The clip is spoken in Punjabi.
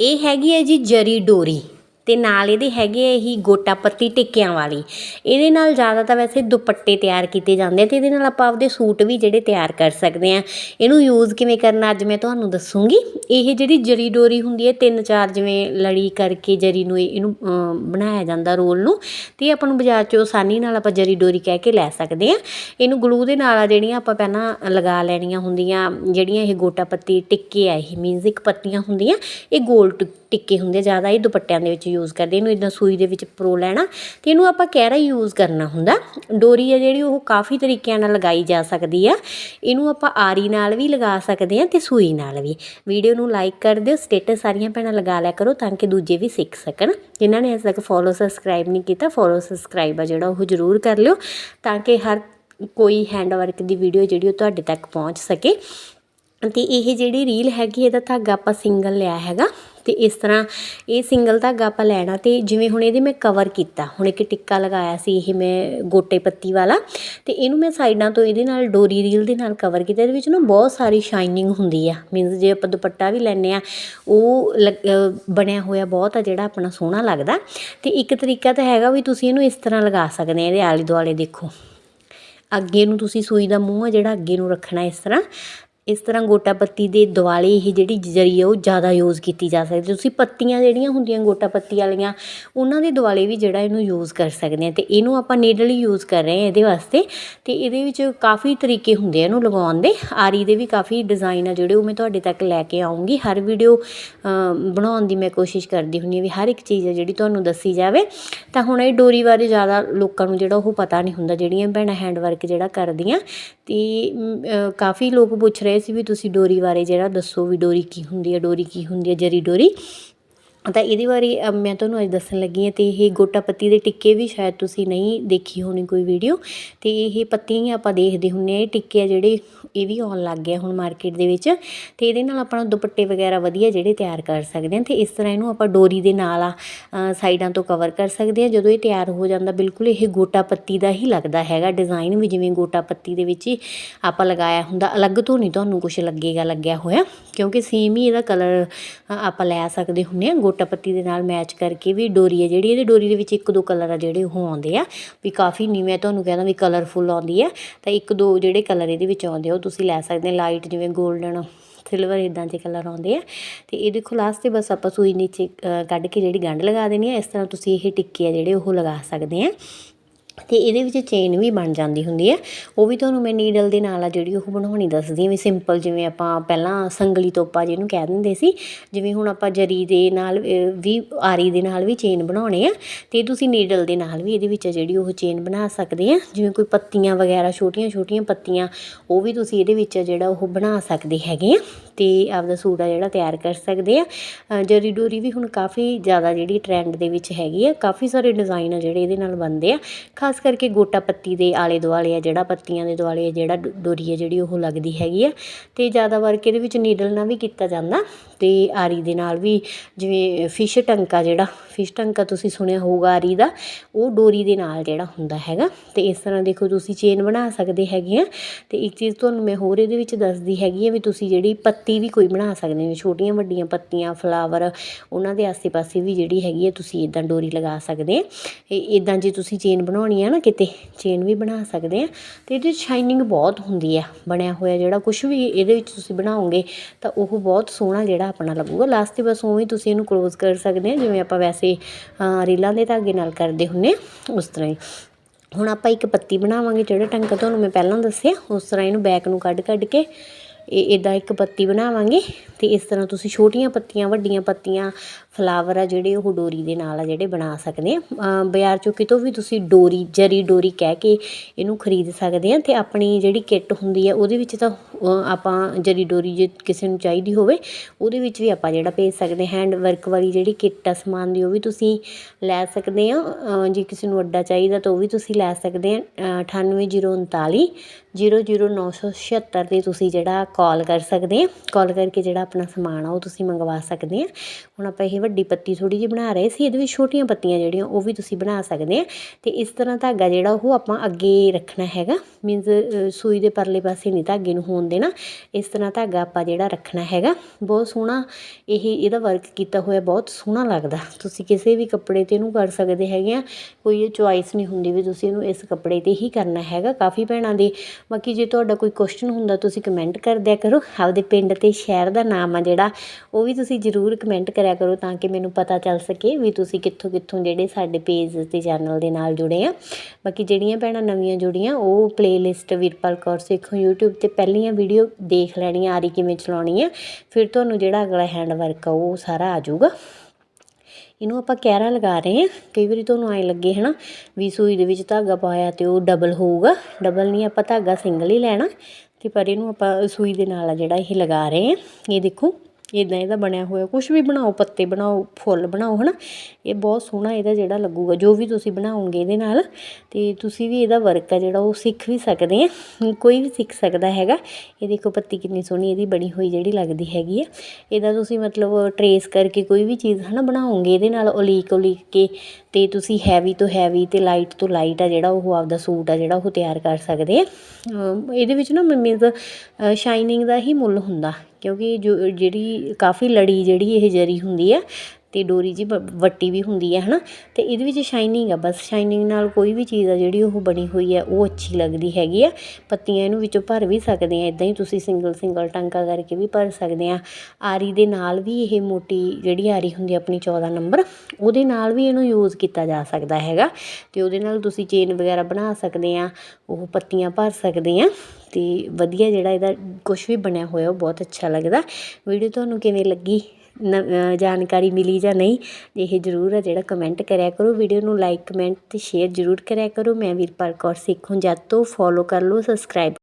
ਇਹ ਹੈਗੀ ਹੈ ਜੀ ਜਰੀ ਡੋਰੀ। ਅਤੇ ਨਾਲ ਇਹਦੇ ਹੈਗੇ ਆ ਇਹੀ ਗੋਟਾ ਪੱਤੀ ਟਿੱਕਿਆਂ ਵਾਲੀ। ਇਹਦੇ ਨਾਲ ਜ਼ਿਆਦਾ ਤਾਂ ਵੈਸੇ ਦੁਪੱਟੇ ਤਿਆਰ ਕੀਤੇ ਜਾਂਦੇ ਆ ਤੇ ਇਹਦੇ ਨਾਲ ਆਪਾਂ ਆਪਦੇ ਸੂਟ ਵੀ ਜਿਹੜੇ ਤਿਆਰ ਕਰ ਸਕਦੇ ਹਾਂ ਇਹਨੂੰ ਯੂਜ਼ ਕਿਵੇਂ ਕਰਨਾ ਅੱਜ ਮੈਂ ਤੁਹਾਨੂੰ ਦੱਸੂੰਗੀ। ਇਹ ਜਿਹੜੀ ਜਰੀ ਡੋਰੀ ਹੁੰਦੀ ਹੈ ਤਿੰਨ ਚਾਰ ਜਿਵੇਂ ਲੜੀ ਕਰਕੇ ਜਰੀ ਨੂੰ ਇਹਨੂੰ ਬਣਾਇਆ ਜਾਂਦਾ ਰੋਲ ਨੂੰ। ਤੇ ਇਹ ਆਪਾਂ ਨੂੰ ਬਾਜ਼ਾਰ 'ਚੋਂ ਆਸਾਨੀ ਨਾਲ ਆਪਾਂ ਜਰੀ ਡੋਰੀ ਕਹਿ ਕੇ ਲੈ ਸਕਦੇ ਆ। ਇਹਨੂੰ ਗਲੂ ਦੇ ਨਾਲ ਆ ਜਿਹੜੀਆਂ ਆਪਾਂ ਪਹਿਲਾਂ ਲਗਾ ਲੈਣੀਆਂ ਹੁੰਦੀਆਂ ਜਿਹੜੀਆਂ ਇਹ ਗੋਟਾ ਪੱਤੀ ਟਿੱਕੇ ਆ ਇਹ ਮੀਨਸ ਇੱਕ ਪੱਤੀਆਂ ਹੁੰਦੀਆਂ ਇਹ ਗੋਲ ਟਿ- ਟਿੱਕੇ ਹੁੰਦੇ ਆ, ਜ਼ਿਆਦਾ ਇਹ ਦੁਪੱਟਿਆਂ ਦੇ ਵਿੱਚ ਯੂਜ਼ ਕਰਦੇ, ਇਹਨੂੰ ਇਦਾਂ ਸੂਈ ਦੇ ਵਿੱਚ ਪਰੋ ਲੈਣਾ ਤੇ ਇਹਨੂੰ ਆਪਾਂ ਕਹਿਰਾ ਯੂਜ਼ ਕਰਨਾ ਹੁੰਦਾ? ਡੋਰੀ ਆ ਜਿਹੜੀ ਉਹ ਕਾਫੀ ਤਰੀਕਿਆਂ ਨਾਲ ਲਗਾਈ ਜਾ ਸਕਦੀ ਆ। ਇਹਨੂੰ ਆਪਾਂ ਆਰੀ ਨਾਲ ਵੀ ਲਗਾ ਸਕਦੇ ਆ ਤੇ ਸੂਈ ਨਾਲ ਵੀ। ਵੀਡੀਓ ਨੂੰ ਲਾਈਕ ਕਰ ਦਿਓ ਸਟੇਟਸ ਸਾਰੀਆਂ ਭੈਣਾਂ ਲਗਾ ਲਿਆ ਕਰੋ ਤਾਂ ਕਿ ਦੂਜੇ ਵੀ ਸਿੱਖ ਸਕਣ। ਜਿਨ੍ਹਾਂ ਨੇ ਅਜੇ ਤੱਕ ਫੋਲੋ ਸਬਸਕ੍ਰਾਈਬ ਨਹੀਂ ਕੀਤਾ ਫੋਲੋ ਸਬਸਕ੍ਰਾਈਬ ਆ ਜਿਹੜਾ, ਉਹ ਜ਼ਰੂਰ ਕਰ ਲਿਓ ਤਾਂ ਕਿ ਹਰ ਕੋਈ ਹੈਂਡ ਵਰਕ ਦੀ ਵੀਡੀਓ ਜਿਹੜੀ ਉਹ ਤੁਹਾਡੇ ਤੱਕ ਪਹੁੰਚ ਸਕੇ। ਤੇ ਇਹ ਜਿਹੜੀ ਰੀਲ ਹੈਗੀ, ਇਹਦਾ ਧਾਗਾ ਆਪਾਂ ਸਿੰਗਲ ਲਿਆ ਹੈਗਾ। ਤੇ ਇਸ ਤਰ੍ਹਾਂ ਇਹ ਸਿੰਗਲ ਧਾਗਾ ਆਪਾਂ ਲੈਣਾ ਤੇ ਜਿਵੇਂ ਹੁਣ ਇਹਦੇ ਮੈਂ ਕਵਰ ਕੀਤਾ, ਹੁਣ ਇੱਕ ਟਿੱਕਾ ਲਗਾਇਆ ਸੀ ਇਹ ਮੈਂ ਗੋਟੇ ਪੱਤੀ ਵਾਲਾ ਤੇ ਇਹਨੂੰ ਮੈਂ ਸਾਈਡਾਂ ਤੋਂ ਇਹਦੇ ਨਾਲ ਡੋਰੀ ਰੀਲ ਦੇ ਨਾਲ ਕਵਰ ਕੀਤਾ, ਇਹਦੇ ਵਿੱਚ ਨਾ ਬਹੁਤ ਸਾਰੀ ਸ਼ਾਈਨਿੰਗ ਹੁੰਦੀ ਆ ਮੀਨਸ ਜੇ ਆਪਾਂ ਦੁਪੱਟਾ ਵੀ ਲੈਨੇ ਆ, ਉਹ ਲੱਗ- ਬਣਿਆ ਹੋਇਆ ਬਹੁਤ ਆ ਜਿਹੜਾ ਆਪਣਾ ਸੋਹਣਾ ਲੱਗਦਾ ਤੇ ਇੱਕ ਤਰੀਕਾ ਤਾਂ ਹੈਗਾ ਵੀ ਤੁਸੀਂ ਇਹਨੂੰ ਇਸ ਤਰ੍ਹਾਂ ਲਗਾ ਸਕਦੇ ਆ, ਇਹਦੇ ਆਲੇ ਦੁਆਲੇ ਦੇਖੋ। ਅੱਗੇ ਨੂੰ ਤੁਸੀਂ ਸੂਈ ਦਾ ਮੂੰਹ ਆ ਜਿਹੜਾ ਅੱਗੇ ਨੂੰ ਰੱਖਣਾ ਇਸ ਤਰ੍ਹਾਂ ਇਸ ਤਰ੍ਹਾਂ ਗੋਟਾ ਪੱਤੀ ਦੇ ਦੁਆਲੇ ਇਹ ਜਿਹੜੀ ਜਰੀ ਆ, ਉਹ ਜ਼ਿਆਦਾ ਯੂਜ਼ ਕੀਤੀ ਜਾ ਸਕਦੀ ਤੁਸੀਂ ਪੱਤੀਆਂ ਜਿਹੜੀਆਂ ਹੁੰਦੀਆਂ, ਗੋਟਾ ਪੱਤੀ ਵਾਲੀਆਂ, ਉਹਨਾਂ ਦੇ ਦੁਆਲੇ ਵੀ ਜਿਹੜਾ ਇਹਨੂੰ ਯੂਜ਼ ਕਰ ਸਕਦੇ ਆ ਤੇ ਇਹਨੂੰ ਆਪਾਂ ਨੀਡਲ ਹੀ ਯੂਜ਼ ਕਰ ਰਹੇ ਆ ਇਹਦੇ ਵਾਸਤੇ। ਤੇ ਇਹਦੇ ਵਿੱਚ ਕਾਫੀ ਤਰੀਕੇ ਹੁੰਦੇ ਆ ਇਹਨੂੰ ਲਗਾਉਣ ਦੇ। ਆਰੀ ਦੇ ਵੀ ਕਾਫੀ ਡਿਜ਼ਾਈਨ ਆ ਜਿਹੜੇ, ਉਹ ਮੈਂ ਤੁਹਾਡੇ ਤੱਕ ਲੈ ਕੇ ਆਉਂਗੀ। ਹਰ ਵੀਡੀਓ ਬਣਾਉਣ ਦੀ ਮੈਂ ਕੋਸ਼ਿਸ਼ ਕਰਦੀ ਹੁੰਦੀ ਹਾਂ ਵੀ ਹਰ ਇੱਕ ਚੀਜ਼ ਆ ਜਿਹੜੀ ਤੁਹਾਨੂੰ ਦੱਸੀ ਜਾਵੇ। ਤਾਂ ਹੁਣ ਇਹ ਡੋਰੀ ਬਾਰੇ ਜ਼ਿਆਦਾ ਲੋਕਾਂ ਨੂੰ ਜਿਹੜਾ ਉਹ ਪਤਾ ਨਹੀਂ ਹੁੰਦਾ, ਜਿਹੜੀਆਂ ਭੈਣਾਂ ਹੈਂਡ ਵਰਕ ਜਿਹੜਾ ਕਰਦੀਆਂ। ਤੇ ਕਾਫੀ ਲੋਕ ਪੁੱਛ ਰਹੇ ਸੀ ਵੀ ਤੁਸੀਂ ਡੋਰੀ ਬਾਰੇ ਜਿਹੜਾ ਦੱਸੋ ਵੀ ਡੋਰੀ ਕੀ ਹੁੰਦੀ ਹੈ, ਡੋਰੀ ਕੀ ਹੁੰਦੀ ਹੈ, ਜਰੀ ਡੋਰੀ। ਤਾਂ ਇਹਦੇ ਬਾਰੇ ਮੈਂ ਤੁਹਾਨੂੰ ਅੱਜ ਦੱਸਣ ਲੱਗੀ ਹਾਂ ਅਤੇ ਇਹ ਗੋਟਾ ਪੱਤੀ ਦੇ ਟਿੱਕੇ ਵੀ ਸ਼ਾਇਦ ਤੁਸੀਂ ਨਹੀਂ ਦੇਖੀ ਹੋਣੀ ਕੋਈ ਵੀਡੀਓ ਅਤੇ ਇਹ ਪੱਤੀਆਂ ਹੀ ਆਪਾਂ ਦੇਖਦੇ ਹੁੰਨੇ ਆ, ਇਹ ਟਿੱਕੇ ਆ ਜਿਹੜੇ ਇਹ ਵੀ ਆਉਣ ਲੱਗ ਗਿਆ ਹੁਣ ਮਾਰਕੀਟ ਦੇ ਵਿੱਚ। ਅਤੇ ਇਹਦੇ ਨਾਲ ਆਪਾਂ ਦੁਪੱਟੇ ਵਗੈਰਾ ਵਧੀਆ ਜਿਹੜੇ ਤਿਆਰ ਕਰ ਸਕਦੇ ਹਾਂ ਅਤੇ ਇਸ ਤਰ੍ਹਾਂ ਇਹਨੂੰ ਆਪਾਂ ਡੋਰੀ ਦੇ ਨਾਲ ਆ ਸਾਈਡਾਂ ਤੋਂ ਕਵਰ ਕਰ ਸਕਦੇ ਹਾਂ। ਜਦੋਂ ਇਹ ਤਿਆਰ ਹੋ ਜਾਂਦਾ, ਬਿਲਕੁਲ ਇਹ ਗੋਟਾ ਪੱਤੀ ਦਾ ਹੀ ਲੱਗਦਾ ਹੈਗਾ। ਡਿਜ਼ਾਈਨ ਵੀ ਜਿਵੇਂ ਗੋਟਾ ਪੱਤੀ ਦੇ ਵਿੱਚ ਹੀ ਆਪਾਂ ਲਗਾਇਆ ਹੁੰਦਾ, ਅਲੱਗ ਤੋਂ ਨਹੀਂ ਤੁਹਾਨੂੰ ਕੁਝ ਲੱਗੇਗਾ, ਲੱਗਿਆ ਹੋਇਆ। ਕਿਉਂਕਿ ਸੇਮ ਹੀ ਇਹਦਾ ਕਲਰ ਆਪਾਂ ਲੈ ਸਕਦੇ ਹੁੰਨੇ ਆ। ਗੋਟਾ ਪੱਤੀ ਦੇ ਨਾਲ ਮੈਚ ਕਰਕੇ ਵੀ ਡੋਰੀ ਹੈ ਜਿਹੜੀ, ਇਹਦੇ ਡੋਰੀ ਦੇ ਵਿੱਚ ਇੱਕ ਦੋ ਕਲਰ ਆ ਜਿਹੜੇ ਉਹ ਆਉਂਦੇ ਆ। ਵੀ ਕਾਫੀ ਨਹੀਂ ਮੈਂ ਤੁਹਾਨੂੰ ਕਹਿੰਦਾ ਵੀ ਕਲਰਫੁੱਲ ਆਉਂਦੀ ਹੈ ਤਾਂ ਇੱਕ ਦੋ ਜਿਹੜੇ ਕਲਰ ਇਹਦੇ ਵਿੱਚ ਆਉਂਦੇ ਆ, ਉਹ ਤੁਸੀਂ ਲੈ ਸਕਦੇ ਲਾਈਟ ਜਿਵੇਂ 골ਡਨ ਸਿਲਵਰ ਇਦਾਂ ਦੇ ਕਲਰ ਆਉਂਦੇ ਆ। ਤੇ ਇਹ ਦੇਖੋ ਲਾਸਟ ਤੇ ਬਸ ਆਪਾਂ ਸੂਈ ਨੀਚੇ ਕੱਢ ਕੇ ਜਿਹੜੀ ਗੰਢ ਲਗਾ ਦੇਣੀ ਆ, ਇਸ ਤਰ੍ਹਾਂ ਤੁਸੀਂ ਇਹ ਟਿੱਕੇ ਆ ਜਿਹੜੇ ਉਹ ਲਗਾ ਸਕਦੇ ਆ। ਤੇ ਇਹਦੇ ਵਿੱਚ ਚੇਨ ਵੀ ਬਣ ਜਾਂਦੀ ਹੁੰਦੀ ਹੈ। ਉਹ ਵੀ ਤੁਹਾਨੂੰ ਮੈਂ ਨੀਡਲ ਦੇ ਨਾਲ ਆ ਜਿਹੜੀ ਉਹ ਬਣਾਉਣੀ ਦੱਸਦੀ ਹਾਂ ਵੀ ਸਿੰਪਲ ਜਿਵੇਂ ਆਪਾਂ ਪਹਿਲਾਂ ਸੰਗਲੀ ਤੋਪਾ ਜਿਹਨੂੰ ਕਹਿ ਦਿੰਦੇ ਸੀ, ਜਿਵੇਂ ਹੁਣ ਆਪਾਂ ਜਰੀ ਦੇ ਨਾਲ ਵੀ ਆਰੀ ਦੇ ਨਾਲ ਵੀ ਚੇਨ ਬਣਾਉਣੇ ਆ। ਤੇ ਤੁਸੀਂ ਨੀਡਲ ਦੇ ਨਾਲ ਵੀ ਇਹਦੇ ਵਿੱਚ ਜਿਹੜੀ ਉਹ ਚੇਨ ਬਣਾ ਸਕਦੇ ਆ। ਜਿਵੇਂ ਕੋਈ ਪੱਤੀਆਂ ਵਗੈਰਾ ਛੋਟੀਆਂ ਛੋਟੀਆਂ ਪੱਤੀਆਂ, ਉਹ ਵੀ ਤੁਸੀਂ ਇਹਦੇ ਵਿੱਚ ਜਿਹੜਾ ਉਹ ਬਣਾ ਸਕਦੇ ਹੈਗੇ ਆ। ਤੇ ਆਪਦਾ ਸੂਟ ਆ ਜਿਹੜਾ ਤਿਆਰ ਕਰ ਸਕਦੇ ਆ। ਜਰੀ ਡੋਰੀ ਵੀ ਹੁਣ ਕਾਫੀ ਜ਼ਿਆਦਾ ਜਿਹੜੀ ਟ੍ਰੈਂਡ ਦੇ ਵਿੱਚ ਹੈਗੀ ਆ। ਕਾਫੀ ਸਾਰੇ ਡਿਜ਼ਾਈਨ ਆ ਜਿਹੜੇ ਇਹਦੇ ਨਾਲ ਬਣਦੇ ਆ। ਖਾਸ ਕਰਕੇ ਗੋਟਾ ਪੱਤੀ ਦੇ ਆਲੇ ਦੁਆਲੇ ਆ, ਜਿਹੜਾ ਪੱਤੀਆਂ ਦੇ ਦੁਆਲੇ ਆ, ਜਿਹੜਾ ਡੋਰੀ ਆ ਜਿਹੜੀ ਉਹ ਲੱਗਦੀ ਹੈਗੀ ਆ। ਤੇ ਜ਼ਿਆਦਾ ਵਰਕ ਇਹਦੇ ਵਿੱਚ ਨੀਡਲ ਨਾਲ ਵੀ ਕੀਤਾ ਜਾਂਦਾ। ਤੇ ਆਰੀ ਦੇ ਨਾਲ ਵੀ ਜਿਵੇਂ ਫਿਸ਼ ਟੰਕਾ ਜਿਹੜਾ ਫਿਸ਼ ਟੰਕਾ ਤੁਸੀਂ ਸੁਣਿਆ ਹੋਊਗਾ ਆਰੀ ਦਾ, ਉਹ ਡੋਰੀ ਦੇ ਨਾਲ ਜਿਹੜਾ ਹੁੰਦਾ ਹੈਗਾ। ਤੇ ਇਸ ਤਰ੍ਹਾਂ ਦੇਖੋ ਤੁਸੀਂ ਚੇਨ ਬਣਾ ਸਕਦੇ ਹੈਗੇ ਆ। ਤੇ ਇੱਕ ਚੀਜ਼ ਤੁਹਾਨੂੰ ਮੈਂ ਹੋਰ ਇਹਦੇ ਵਿੱਚ ਦੱਸਦੀ ਹੈਗੀ ਆ ਵੀ ਤੁਸੀਂ ਜਿਹੜੀ ਪੱਤੀ ਵੀ ਕੋਈ ਬਣਾ ਸਕਦੇ ਹੋ ਛੋਟੀਆਂ ਵੱਡੀਆਂ ਪੱਤੀਆਂ ਫਲਾਵਰ ਉਹਨਾਂ ਦੇ ਆਸੇ-ਪਾਸੇ ਵੀ ਜਿਹੜੀ ਹੈਗੀ ਆ ਤੁਸੀਂ ਇਦਾਂ ਡੋਰੀ ਲਗਾ ਸਕਦੇ ਆ। ਇਦਾਂ ਜੇ ਤੁਸੀਂ ਚੇਨ ਬਣਾਉਣੀ ਆ ਨਾ ਕਿਤੇ, ਚੇਨ ਵੀ ਬਣਾ ਸਕਦੇ ਆ। ਤੇ ਇਹਦੇ ਸ਼ਾਈਨਿੰਗ ਬਹੁਤ ਹੁੰਦੀ ਆ, ਬਣਿਆ ਹੋਇਆ ਜਿਹੜਾ ਕੁਝ ਵੀ ਇਹਦੇ ਵਿੱਚ ਤੁਸੀਂ ਬਣਾਓਗੇ ਤਾਂ ਉਹ ਬਹੁਤ ਸੋਹਣਾ ਜਿਹੜਾ ਆਪਣਾ ਲੱਗੂਗਾ। ਲਾਸਟ ਤੇ ਬਸ ਉਵੇਂ ਹੀ ਤੁਸੀਂ ਇਹਨੂੰ ਕਲੋਜ਼ ਕਰ ਸਕਦੇ ਆ, ਜਿਵੇਂ ਆਪਾਂ ਵੈਸੇ ਅ, ਰੀਲਾਂ ਦੇ ਧਾਗੇ ਨਾਲ ਕਰਦੇ ਹੁੰਨੇ ਆ, ਉਸ ਤਰ੍ਹਾਂ ਹੀ। ਹੁਣ ਆਪਾਂ ਇੱਕ ਪੱਤੀ ਬਣਾਵਾਂਗੇ ਜਿਹੜਾ ਟੰਕਾ ਤੁਹਾਨੂੰ ਮੈਂ ਪਹਿਲਾਂ ਦੱਸਿਆ ਉਸ ਤਰ੍ਹਾਂ ਇਹਨੂੰ ਬੈਕ ਨੂੰ ਕੱਢ ਕੱਢ ਕੇ ਇਹ ਇਦਾਂ ਇੱਕ ਪੱਤੀ ਬਣਾਵਾਂਗੇ ਤੇ ਇਸ ਤਰ੍ਹਾਂ ਤੁਸੀਂ ਛੋਟੀਆਂ ਪੱਤੀਆਂ, ਵੱਡੀਆਂ ਪੱਤੀਆਂ ਫਲਾਵਰ ਆ ਜਿਹੜੇ ਉਹ ਡੋਰੀ ਦੇ ਨਾਲ ਆ ਜਿਹੜੇ ਬਣਾ ਸਕਦੇ ਆ। ਬਾਜ਼ਾਰ ਚੋਂ ਕਿਤੋਂ ਵੀ ਤੁਸੀਂ ਡੋਰੀ, ਜਰੀ ਡੋਰੀ ਕਹਿ ਕੇ ਇਹਨੂੰ ਖਰੀਦ ਸਕਦੇ ਆ ਤੇ ਆਪਣੀ ਜਿਹੜੀ ਕਿੱਟ ਹੁੰਦੀ ਆ ਉਹਦੇ ਵਿੱਚ ਤਾਂ ਆਪਾਂ ਜਰੀ ਡੋਰੀ ਜੇ ਕਿਸੇ ਨੂੰ ਚਾਹੀਦੀ ਹੋਵੇ, ਉਹਦੇ ਵਿੱਚ ਵੀ ਆਪਾਂ ਜਿਹੜਾ ਭੇਜ ਸਕਦੇ ਹੈਂਡ ਵਰਕ ਵਾਲੀ ਜਿਹੜੀ ਕਿੱਟ ਆ ਸਮਾਨ ਦੀ ਉਹ ਵੀ ਤੁਸੀਂ ਲੈ ਸਕਦੇ ਆ। ਜੇ ਕਿਸੇ ਨੂੰ ਅੱਡਾ ਚਾਹੀਦਾ ਤਾਂ ਉਹ ਵੀ ਤੁਸੀਂ ਲੈ ਸਕਦੇ ਆ। 98039 00976 ਤੇ ਤੁਸੀਂ ਜਿਹੜਾ ਕਾਲ ਕਰ ਸਕਦੇ ਆ। ਕਾਲ ਕਰਕੇ ਜਿਹੜਾ ਆਪਣਾ ਸਮਾਨ ਆ, ਉਹ ਤੁਸੀਂ ਮੰਗਵਾ ਸਕਦੇ ਆ। ਹੁਣ ਆਪਾਂ ਇਹ ਵੱਡੀ ਪੱਤੀ ਥੋੜ੍ਹੀ ਜਿਹੀ ਬਣਾ ਰਹੇ ਸੀ, ਇਹਦੇ ਵਿੱਚ ਛੋਟੀਆਂ ਪੱਤੀਆਂ ਜਿਹੜੀਆਂ, ਉਹ ਵੀ ਤੁਸੀਂ ਬਣਾ ਸਕਦੇ ਆ। ਤੇ ਇਸ ਤਰ੍ਹਾਂ ਧਾਗਾ ਜਿਹੜਾ, ਉਹ ਆਪਾਂ ਅੱਗੇ ਰੱਖਣਾ ਹੈਗਾ। ਮੀਨਸ ਸੂਈ ਦੇ ਪਰਲੇ ਪਾਸੇ ਨਹੀਂ ਧਾਗੇ ਨੂੰ ਹੋਣ ਦੇਣਾ। ਇਸ ਤਰ੍ਹਾਂ ਧਾਗਾ ਆਪਾਂ ਜਿਹੜਾ ਰੱਖਣਾ ਹੈਗਾ। ਬਹੁਤ ਸੋਹਣਾ ਇਹ, ਇਹਦਾ ਵਰਕ ਕੀਤਾ ਹੋਇਆ, ਬਹੁਤ ਸੋਹਣਾ ਲੱਗਦਾ। ਤੁਸੀਂ ਕਿਸੇ ਵੀ ਕੱਪੜੇ ਤੇ ਇਹਨੂੰ ਕਰ ਸਕਦੇ ਹੈਗੇ ਆ। ਕੋਈ ਇਹ ਚੁਆਇਸ ਨਹੀਂ ਹੁੰਦੀ ਵੀ ਤੁਸੀਂ ਇਹਨੂੰ ਇਸ ਕੱਪੜੇ ਤੇ ਹੀ ਕਰਨਾ ਹੈਗਾ। ਕਾਫੀ ਭੈਣਾਂ ਦੇ ਬਾਕੀ ਜੇ ਤੁਹਾਡਾ ਕੋਈ ਕੁਐਸਚਨ ਹੁੰਦਾ, ਤੁਸੀਂ ਕਮੈਂਟ ਕਰ ਦਿਆ ਕਰੋ। ਆਪਦੇ ਪਿੰਡ ਤੇ ਸ਼ਹਿਰ ਦਾ ਨਾਮ ਆ ਜਿਹੜਾ, ਉਹ ਵੀ ਤੁਸੀਂ ਜ਼ਰੂਰ ਕਮੈਂਟ ਕਰਿਆ ਕਰੋ ਤਾਂ ਕਿ ਮੈਨੂੰ ਪਤਾ ਚੱਲ ਸਕੇ ਵੀ ਤੁਸੀਂ ਕਿੱਥੋਂ ਕਿੱਥੋਂ ਜਿਹੜੇ ਸਾਡੇ ਪੇਜ ਤੇ ਚੈਨਲ ਦੇ ਨਾਲ ਜੁੜੇ ਆ। ਬਾਕੀ ਜਿਹੜੀਆਂ ਭੈਣਾਂ ਨਵੀਆਂ ਜੁੜੀਆਂ, ਉਹ ਪਲੇਲਿਸਟ ਵੀਰਪਾਲ ਕੌਰ ਸਿੱਖੋ YouTube ਤੇ ਪਹਿਲੀਆਂ ਵੀਡੀਓ ਦੇਖ ਲੈਣੀਆਂ ਆਰੀ ਕਿਵੇਂ ਚਲਾਉਣੀ ਆ। ਫਿਰ ਤੁਹਾਨੂੰ ਜਿਹੜਾ ਅਗਲਾ ਹੈਂਡ ਵਰਕ ਆ, ਉਹ ਸਾਰਾ ਆ ਜਾਊਗਾ। ਇਹਨੂੰ ਆਪਾਂ ਕਹਿਰਾ ਲਗਾ ਰਹੇ ਹਾਂ। ਕਈ ਵਾਰੀ ਤੁਹਾਨੂੰ ਐਂ ਲੱਗੇ ਹਨਾ ਵੀ ਸੂਈ ਦੇ ਵਿੱਚ ਧਾਗਾ ਪਾਇਆ ਤੇ ਉਹ ਡਬਲ ਹੋਊਗਾ। ਡਬਲ ਨਹੀਂ ਆਪਾਂ ਧਾਗਾ ਸਿੰਗਲ ਹੀ ਲੈਣਾ। ਤੇ ਪਰ ਇਹਨੂੰ ਆਪਾਂ ਸੂਈ ਦੇ ਨਾਲ ਆ ਜਿਹੜਾ ਇਹ ਲਗਾ ਰਹੇ ਹਾਂ। ਇਹ ਦੇਖੋ ਇਦਾਂ ਇਹਦਾ ਬਣਿਆ ਹੋਇਆ ਕੁਝ ਵੀ ਬਣਾਓ, ਪੱਤੇ ਬਣਾਓ, ਫੁੱਲ ਬਣਾਓ, ਹਨਾ? ਇਹ ਬਹੁਤ ਸੋਹਣਾ ਇਹਦਾ ਜਿਹੜਾ ਲੱਗੂਗਾ, ਜੋ ਵੀ ਤੁਸੀਂ ਬਣਾਓਗੇ ਇਹਦੇ ਨਾਲ, ਤੇ ਤੁਸੀਂ ਵੀ ਇਹਦਾ ਵਰਕ ਆ ਜਿਹੜਾ ਉਹ ਸਿੱਖ ਵੀ ਸਕਦੇ ਆ, ਕੋਈ ਵੀ ਸਿੱਖ ਸਕਦਾ ਹੈਗਾ। ਇਹ ਦੇਖੋ ਪੱਤੀ ਕਿੰਨੀ ਸੋਹਣੀ ਇਹਦੀ ਬਣੀ ਹੋਈ ਜਿਹੜੀ ਲੱਗਦੀ ਹੈਗੀ ਆ। ਇਹਦਾ ਤੁਸੀਂ ਮਤਲਬ ਟਰੇਸ ਕਰਕੇ ਕੋਈ ਵੀ ਚੀਜ਼, ਹਨਾ, ਬਣਾਓਗੇ ਇਹਦੇ ਨਾਲ ਉਲੀਕ ਉਲੀਕ ਕੇ, ਤੇ ਤੁਸੀਂ ਹੈਵੀ ਤੋਂ ਹੈਵੀ ਤੇ ਲਾਈਟ ਤੋਂ ਲਾਈਟ ਆ ਜਿਹੜਾ ਉਹ ਆਪਦਾ ਸੂਟ ਆ ਜਿਹੜਾ ਉਹ ਤਿਆਰ ਕਰ ਸਕਦੇ ਆ। ਇਹਦੇ ਵਿੱਚ ਨਾ ਮੀਨਸ ਸ਼ਾਈਨਿੰਗ ਦਾ ਹੀ ਮੁੱਲ ਹੁੰਦਾ। ਕਿਉਂਕਿ ਜੋ ਜਿਹੜੀ ਕਾਫੀ ਲੜੀ ਜਿਹੜੀ ਇਹ ਜਰੀ ਹੁੰਦੀ ਆ ਅਤੇ ਡੋਰੀ ਜੀ ਵ- ਵੱਟੀ ਵੀ ਹੁੰਦੀ ਹੈ ਹੈ ਨਾ ਅਤੇ ਇਹਦੇ ਵਿੱਚ ਸ਼ਾਈਨਿੰਗ ਆ, ਬਸ ਸ਼ਾਈਨਿੰਗ ਨਾਲ ਕੋਈ ਵੀ ਚੀਜ਼ ਆ ਜਿਹੜੀ ਉਹ ਬਣੀ ਹੋਈ ਹੈ ਉਹ ਅੱਛੀ ਲੱਗਦੀ ਹੈਗੀ ਆ। ਪੱਤੀਆਂ ਇਹਨੂੰ ਵਿੱਚੋਂ ਭਰ ਵੀ ਸਕਦੇ ਆ ਇਦਾਂ ਹੀ ਤੁਸੀਂ ਸਿੰਗਲ ਸਿੰਗਲ ਟਾਂਕਾ ਕਰਕੇ ਵੀ ਭਰ ਸਕਦੇ ਆ। ਆਰੀ ਦੇ ਨਾਲ ਵੀ ਇਹ ਮੋਟੀ ਜਿਹੜੀ ਆਰੀ ਹੁੰਦੀ ਆਪਣੀ 14 ਨੰਬਰ, ਉਹਦੇ ਨਾਲ ਵੀ ਇਹਨੂੰ ਯੂਜ਼ ਕੀਤਾ ਜਾ ਸਕਦਾ ਹੈਗਾ। ਤੇ ਉਹਦੇ ਨਾਲ ਤੁਸੀਂ ਚੇਨ ਵਗੈਰਾ ਬਣਾ ਸਕਦੇ ਆ, ਉਹ ਪੱਤੀਆਂ ਭਰ ਸਕਦੇ ਆ। ਅਤੇ ਵਧੀਆ ਜਿਹੜਾ ਇਹਦਾ ਕੁਛ ਵੀ ਬਣਿਆ ਹੋਇਆ, ਉਹ ਬਹੁਤ ਅੱਛਾ ਲੱਗਦਾ। ਵੀਡੀਓ ਤੁਹਾਨੂੰ ਕਿਵੇਂ ਲੱਗੀ? ਨ- ਜਾਣਕਾਰੀ ਮਿਲੀ ਜਾਂ ਨਹੀਂ, ਇਹ ਜ਼ਰੂਰ ਆ ਜਿਹੜਾ ਕਮੈਂਟ ਕਰਿਆ ਕਰੋ। ਵੀਡੀਓ ਨੂੰ ਲਾਈਕ ਕਮੈਂਟ ਅਤੇ ਸ਼ੇਅਰ ਜ਼ਰੂਰ ਕਰਿਆ ਕਰੋ। ਮੈਂ ਵੀਰਪਾਲ ਕੌਰ ਸਿੱਖ ਸਿੱਖੋਂ ਜਦ ਤੋਂ ਫੋਲੋ ਕਰ ਲਓ ਸਬਸਕ੍ਰਾਈਬ